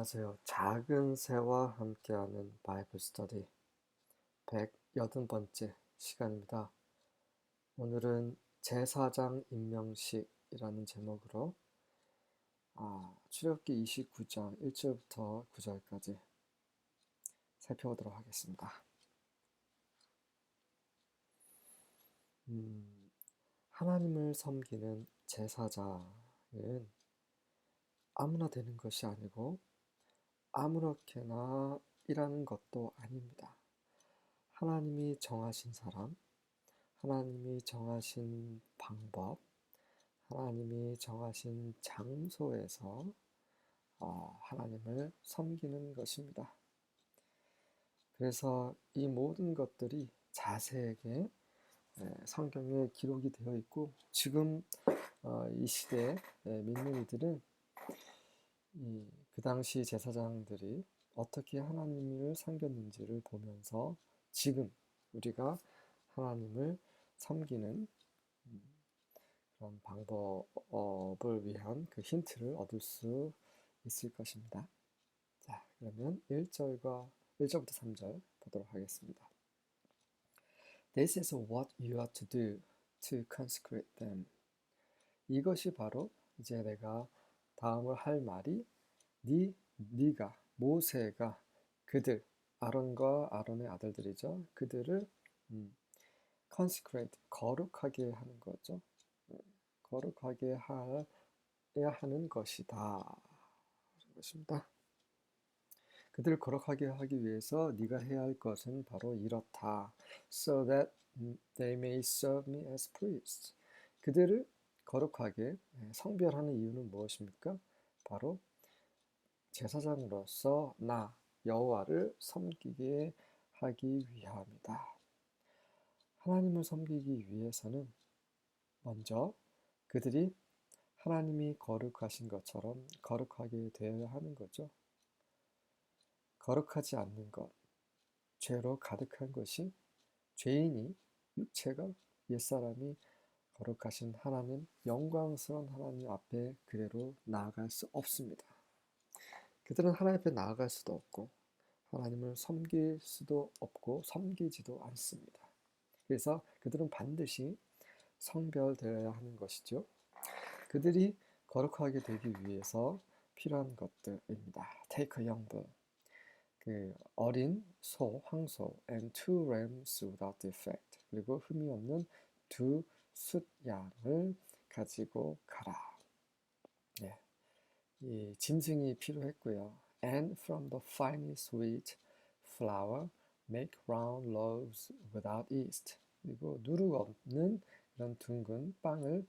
안녕하세요. 작은 새와 함께하는 바이블 스터디 180번째 시간입니다. 오늘은 제사장 임명식이라는 제목으로 아, 출애굽기 29장 1절부터 9절까지 살펴보도록 하겠습니다. 음, 하나님을 섬기는 제사장은 아무나 되는 것이 아니고 아무렇게나 일하는 것도 아닙니다. 하나님이 정하신 사람, 하나님이 정하신 방법, 하나님이 정하신 장소에서 어, 하나님을 섬기는 것입니다. 그래서 이 모든 것들이 자세하게 성경에 기록이 되어 있고 지금 어, 이 시대에 믿는 이들은 그 당시 제사장들이 어떻게 하나님을 섬겼는지를 보면서 지금 우리가 하나님을 섬기는 음, 그런 방법을 위한 그 힌트를 얻을 수 있을 것입니다. 자, 그러면 1절과 1절부터 3절 보도록 하겠습니다. This is what you are to do to consecrate them. 이것이 바로 이제 내가 다음을 할 말이 네 네가 모세가 그들 아론과 아론의 아들들이죠. 그들을 음, consecrate 거룩하게 하는 거죠. 음, 거룩하게 해야 하는 것이다. 것입니다. 그들을 거룩하게 하기 위해서 네가 해야 할 것은 바로 이렇다. So that they may serve me as priests. 그들을 거룩하게 예, 성별하는 이유는 무엇입니까? 바로 제사장으로서 나 여호와를 섬기게 하기 위함이다. 하나님을 섬기기 위해서는 먼저 그들이 하나님이 거룩하신 것처럼 거룩하게 되어야 하는 거죠. 거룩하지 않는 것, 죄로 가득한 것이 죄인이 육체가 옛사람이 거룩하신 하나님, 영광스러운 하나님 앞에 그대로 나아갈 수 없습니다. 그들은 하나님 앞에 나아갈 수도 없고 하나님을 섬길 수도 없고 섬기지도 않습니다. 그래서 그들은 반드시 성별되어야 하는 것이죠. 그들이 거룩하게 되기 위해서 필요한 것들입니다. Take a young bull, 그 어린 소, 황소, and two rams without defect, 그리고 흠이 없는 두 숫양을 가지고 가라. 네. 이 짐승이 필요했고요. And from the finest wheat flour make round loaves without yeast. 그리고 누룩 없는 이런 둥근 빵을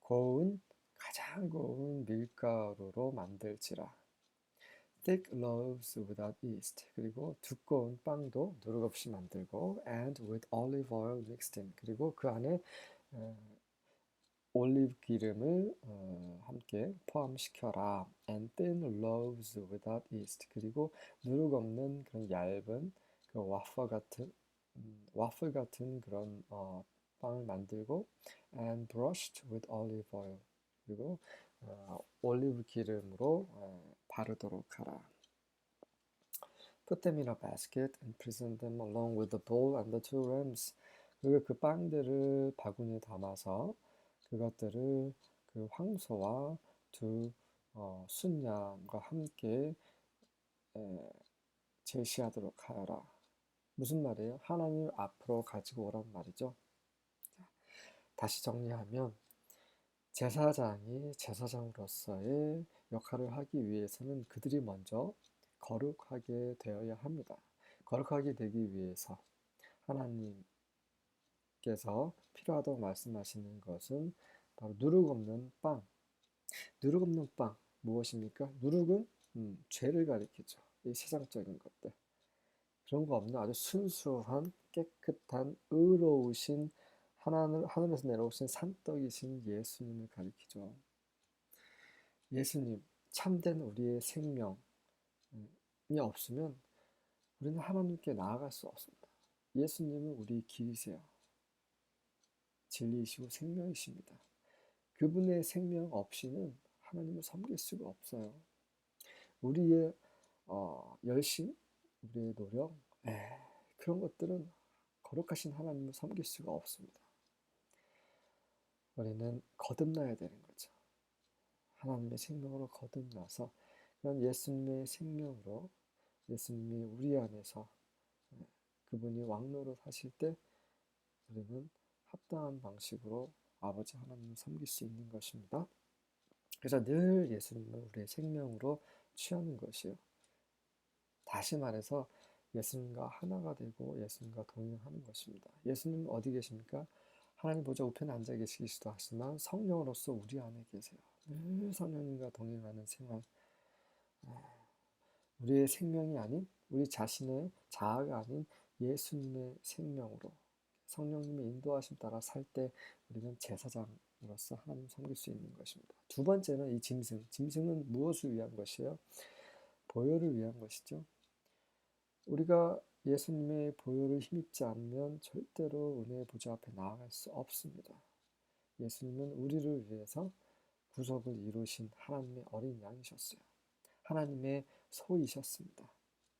고운 가장 고운 밀가루로 만들지라. thick loaves without yeast. 그리고 두꺼운 빵도 누룩 없이 만들고 and with olive oil mixed in. 그리고 그 안에 올리브 기름을 어, 함께 포함시켜라. And thin loaves without yeast. 그리고 누룩 없는 그런 얇은 그 와퍼 같은 음, 와플 같은 그런 어, 빵을 만들고 and brushed with olive oil. 그리고 어, 올리브 기름으로 어, 바르도록 하라. Put them in a basket and present them along with the bowl and the two rams. 그리고 그 빵들을 바구니에 담아서 그것들을 그 황소와 두 어, 순양과 함께 에, 제시하도록 하여라. 무슨 말이에요? 하나님 앞으로 가지고 오란 말이죠. 다시 정리하면 제사장이 제사장으로서의 역할을 하기 위해서는 그들이 먼저 거룩하게 되어야 합니다. 거룩하게 되기 위해서 하나님 께서 필요하다고 말씀하시는 것은 바로 누룩 없는 빵. 누룩 없는 빵 무엇입니까? 누룩은 음, 죄를 가리키죠. 이 세상적인 것들. 그런 거 없는 아주 순수한 깨끗한 의로우신 하나님, 하늘에서 내려오신 산떡이신 예수님을 가리키죠. 예수님, 참된 우리의 생명이 없으면 우리는 하나님께 나아갈 수 없습니다. 예수님은 우리 길이세요. 진리이시고 생명이십니다. 그분의 생명 없이는 하나님을 섬길 수가 없어요. 우리의 어, 열심, 우리의 노력, 에이, 그런 것들은 거룩하신 하나님을 섬길 수가 없습니다. 우리는 거듭나야 되는 거죠. 하나님의 생명으로 거듭나서 그런 예수님의 생명으로 예수님이 우리 안에서 예, 그분이 왕노로 사실 때 우리는 합당한 방식으로 아버지 하나님을 섬길 수 있는 것입니다. 그래서 늘 예수님을 우리의 생명으로 취하는 것이요. 다시 말해서 예수님과 하나가 되고 예수님과 동행하는 것입니다. 예수님 어디 계십니까? 하나님 보좌 우편에 앉아 계시기도 하지만 성령으로서 우리 안에 계세요. 늘 성령님과 동행하는 생활. 아, 우리의 생명이 아닌 우리 자신의 자아가 아닌 예수님의 생명으로 성령님의 인도하심 따라 살 때 우리는 제사장으로서 하나님 섬길 수 있는 것입니다. 두 번째는 이 짐승. 짐승은 무엇을 위한 것이에요? 보혈을 위한 것이죠. 우리가 예수님의 보혈을 힘입지 않으면 절대로 은혜의 보좌 앞에 나아갈 수 없습니다. 예수님은 우리를 위해서 구속을 이루신 하나님의 어린 양이셨어요. 하나님의 소이셨습니다.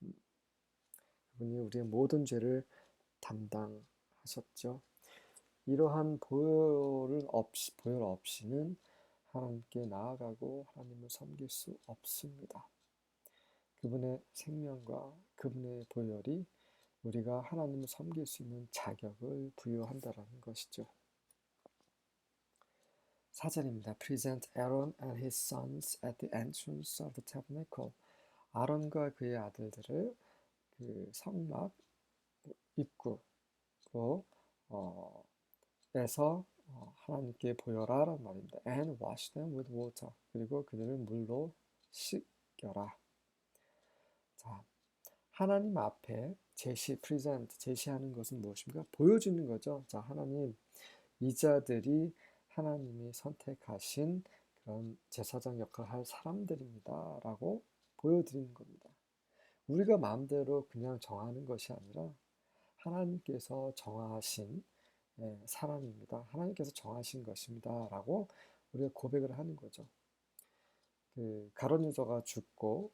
음. 그분이 우리의 모든 죄를 담당 하셨죠. 이러한 보혈은 없이, 보혈 없이는 하나님께 나아가고 하나님을 섬길 수 없습니다. 그분의 생명과 그분의 보혈이 우리가 하나님을 섬길 수 있는 자격을 부여한다라는 것이죠. 사절입니다. Present Aaron and his sons at the entrance of the tabernacle. 아론과 그의 아들들을 그 성막 입구 로 어, 에서 어, 하나님께 보여라란 말입니다. And wash them with water. 그리고 그들을 물로 씻겨라. 자, 하나님 앞에 제시, 프리젠트, 제시하는 것은 무엇입니까? 보여주는 거죠. 자, 하나님, 이 자들이 하나님이 선택하신 그런 제사장 역할을 할 사람들입니다. 라고 보여드리는 겁니다. 우리가 마음대로 그냥 정하는 것이 아니라 하나님께서 정하신 예, 사람입니다. 하나님께서 정하신 것입니다. 라고 우리가 고백을 하는 거죠. 그 가론 유저가 죽고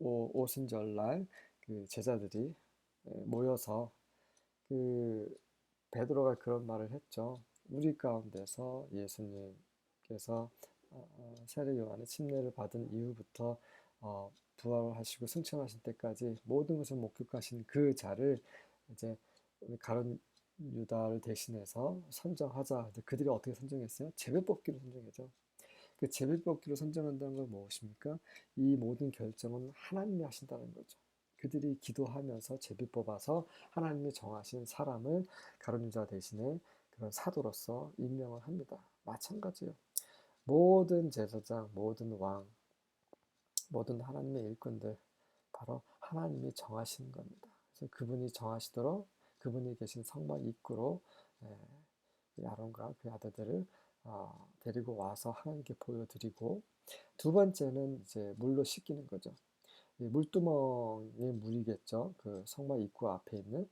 오, 오순절날 그 제자들이 예, 모여서 그 베드로가 그런 말을 했죠. 우리 가운데서 예수님께서 어, 어, 세례 요한의 침례를 받은 이후부터 어, 부활하시고 승천하실 때까지 모든 것을 목격하신 그 자를 이제 가론 유다를 대신해서 선정하자. 그들이 어떻게 선정했어요? 제비 뽑기로 선정했죠. 그 제비 뽑기로 선정한다는 건 무엇입니까? 이 모든 결정은 하나님이 하신다는 거죠. 그들이 기도하면서 제비 뽑아서 하나님이 정하신 사람을 가론 유다 대신에 그런 사도로서 임명을 합니다. 마찬가지요. 모든 제사장, 모든 왕, 모든 하나님의 일꾼들 바로 하나님이 정하시는 겁니다. 그래서 그분이 정하시도록 그분이 계신 성막 입구로 예, 아론과 그 아들들을 어, 데리고 와서 하나님께 보여드리고 두 번째는 이제 물로 씻기는 거죠. 물두멍의 물이겠죠. 그 성막 입구 앞에 있는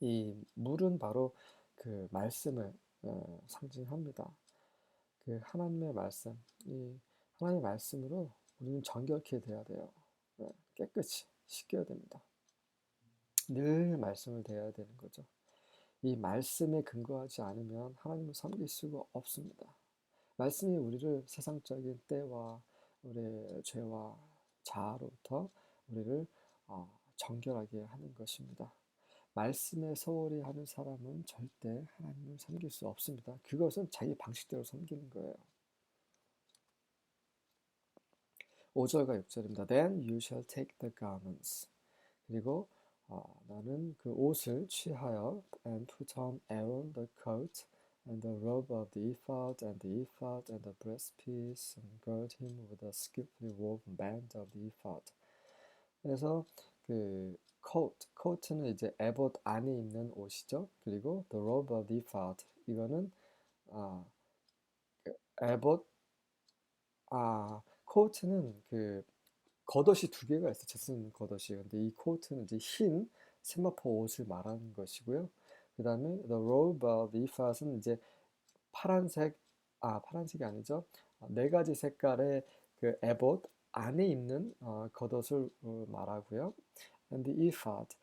이 물은 바로 그 말씀을 어, 상징합니다. 그 하나님의 말씀, 이 하나님의 말씀으로 우리는 정결케 돼야 돼요. 네, 깨끗이 씻겨야 됩니다. 늘 말씀을 대해야 되는 거죠. 이 말씀에 근거하지 않으면 하나님을 섬길 수가 없습니다. 말씀이 우리를 세상적인 때와 우리의 죄와 자아로부터 우리를 어, 정결하게 하는 것입니다. 말씀에 소홀히 하는 사람은 절대 하나님을 섬길 수 없습니다. 그것은 자기 방식대로 섬기는 거예요. 5절과 6절입니다. Then you shall take the garments. 그리고 어, 나는 그 옷을 취하여 and put on Aaron the coat and the robe of the ephod and the ephod and the breastpiece and gird him with a skillfully woven band of the ephod. 그래서 그 coat, coat는 이제 에봇 안에 입는 옷이죠. 그리고 the robe of the ephod 이거는 아 에봇 아 코트는 그 겉옷이 두 개가 있어요. 제쓰는 겉옷이. 근데 이 코트는 이제 흰 세마포 옷을 말하는 것이고요. 그 다음에 the robe of ephod은 이제 파란색, 아 파란색이 아니죠. 네 가지 색깔의 그 에봇 안에 입는 어, 겉옷을 어, 말하고요. And the ephod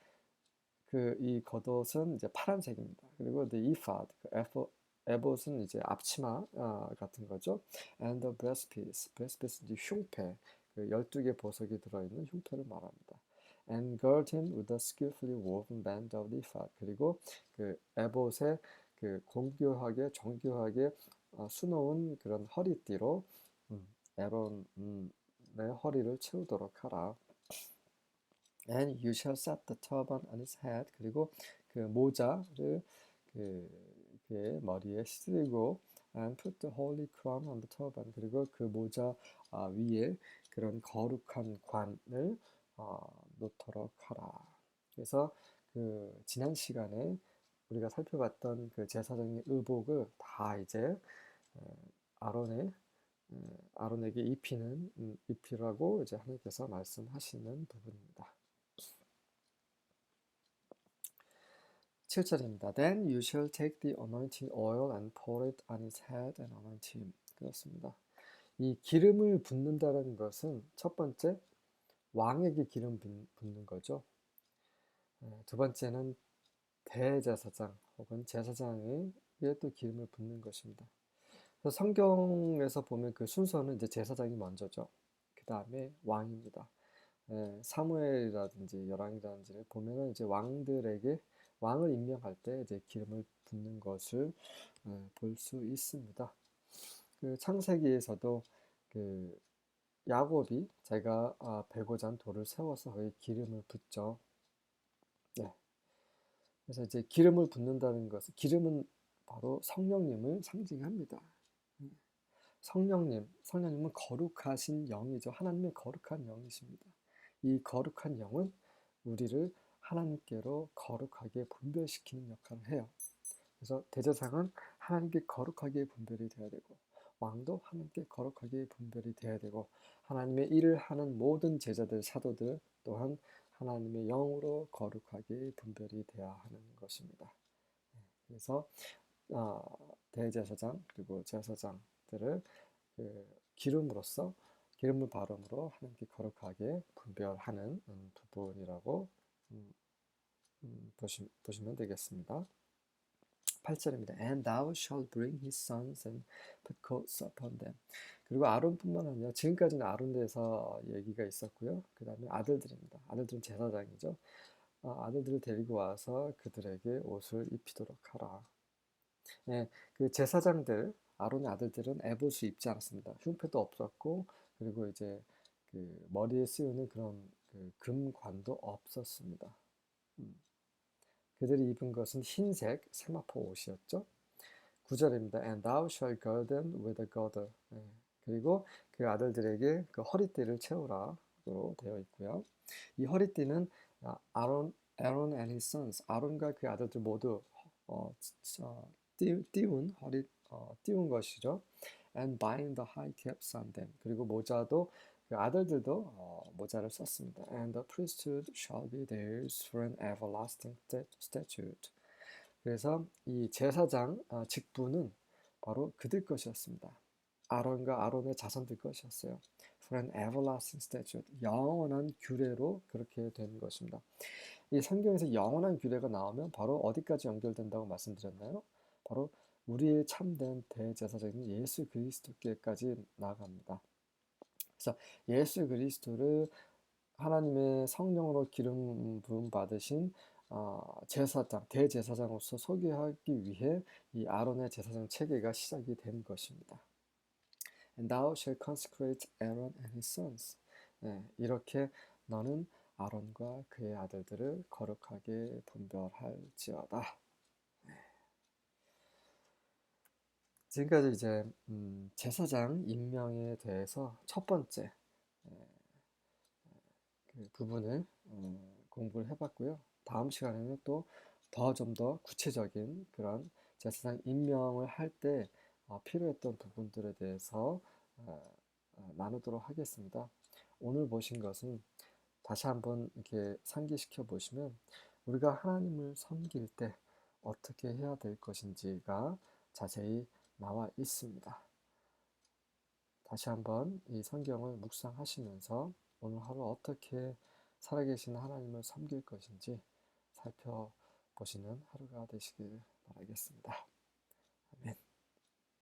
그이 겉옷은 이제 파란색입니다. 그리고 the ephod 그 에봇은 이제 앞치마 어, 같은 거죠. And the breastpiece breastpiece 이제 흉패 그 12개 보석이 들어있는 흉패를 말합니다. And girt him with a skillfully woven band of the ephod 그리고 그 에봇에 그 공교하게 정교하게 어, 수놓은 그런 허리띠로 음, 에론의 허리를 채우도록 하라. And you shall set the turban on his head. 그리고 그 모자를 그 그의 머리에 쓰고 and put the holy crown on the turban. 그리고 그 모자 아, 위에 그런 거룩한 관을 어, 놓도록 하라. 그래서 그 지난 시간에 우리가 살펴봤던 그 제사장의 의복을 다 이제 아론의 아론에게 입히는 음, 입히라고 이제 하나님께서 말씀하시는 부분입니다. 7절입니다. Then you shall take the anointing oil and pour it on his head and anoint him. 그렇습니다. 이 기름을 붓는다는 것은 첫 번째 왕에게 기름 붓는 거죠. 두 번째는 대제사장 혹은 제사장에게 또 기름을 붓는 것입니다. 성경에서 보면 그 순서는 이제 제사장이 먼저죠. 그 다음에 왕입니다. 예, 사무엘이라든지 열왕이라든지를 보면은 이제 왕들에게 왕을 임명할 때 이제 기름을 붓는 것을 예, 볼수 있습니다. 그 창세기에서도 그 야곱이 자기가 아, 베고자 한 돌을 세워서 거기 기름을 붓죠. 네. 그래서 이제 기름을 붓는다는 것은 기름은 바로 성령님을 상징합니다. 성령님, 성령님은 거룩하신 영이죠. 하나님의 거룩한 영이십니다. 이 거룩한 영은 우리를 하나님께로 거룩하게 분별시키는 역할을 해요. 그래서 대제사장은 하나님께 거룩하게 분별이 되어야 되고 왕도 하나님께 거룩하게 분별이 되어야 되고 하나님의 일을 하는 모든 제자들, 사도들 또한 하나님의 영으로 거룩하게 분별이 되어야 하는 것입니다. 네, 그래서 어, 대제사장 그리고 제사장들을 그 기름으로써 기름을 바름으로 하나님께 거룩하게 분별하는 음, 부분이라고 음, 음, 보시, 보시면 되겠습니다. 8절입니다. And thou shalt bring his sons and put coats upon them. 그리고 아론뿐만 아니라 지금까지는 아론 대해서 얘기가 있었고요. 그 다음에 아들들입니다. 아들들은 제사장이죠. 아, 아들들을 데리고 와서 그들에게 옷을 입히도록 하라. 네, 그 제사장들, 아론의 아들들은 에봇을 입지 않았습니다. 흉패도 없었고, 그리고 이제 그 머리에 씌우는 그런 그 금관도 없었습니다. 음. 그들이 입은 것은 흰색 세마포 옷이었죠. 9절입니다. And thou shalt gird them with a girdle. 네. 그리고 그 아들들에게 그 허리띠를 채우라로 되어 있고요. 이 허리띠는 아, 아론, 아론 and his sons, 아론과 그 아들들 모두 어, 어, 띄, 띄운 허리 어, 띄운 것이죠. And bind the high caps on them. 그리고 모자도 그 아들들도 어, 모자를 썼습니다. And the priesthood shall be theirs for an everlasting statute. 그래서 이 제사장 어, 직분은 바로 그들 것이었습니다. 아론과 아론의 자손들 것이었어요. For an everlasting statute. 영원한 규례로 그렇게 된 것입니다. 이 성경에서 영원한 규례가 나오면 바로 어디까지 연결된다고 말씀드렸나요? 바로 우리의 참된 대제사장인 예수 그리스도께까지 나아갑니다. 그래서 예수 그리스도를 하나님의 성령으로 기름 부음 받으신 어, 제사장, 대제사장으로서 소개하기 위해 이 아론의 제사장 체계가 시작이 된 것입니다. And thou shalt consecrate Aaron and his sons. 네, 이렇게 너는 아론과 그의 아들들을 거룩하게 분별할지어다. 지금까지 이제 음, 제사장 임명에 대해서 첫 번째 그 부분을 어, 공부를 해봤고요. 다음 시간에는 또 더좀더 구체적인 그런 제사장 임명을 할때 어, 필요했던 부분들에 대해서 어, 나누도록 하겠습니다. 오늘 보신 것은 다시 한번 이렇게 상기시켜 보시면 우리가 하나님을 섬길 때 어떻게 해야 될 것인지가 자세히 나와 있습니다. 다시 한번 이 성경을 묵상하시면서 오늘 하루 어떻게 살아계신 하나님을 섬길 것인지 살펴보시는 하루가 되시길 바라겠습니다.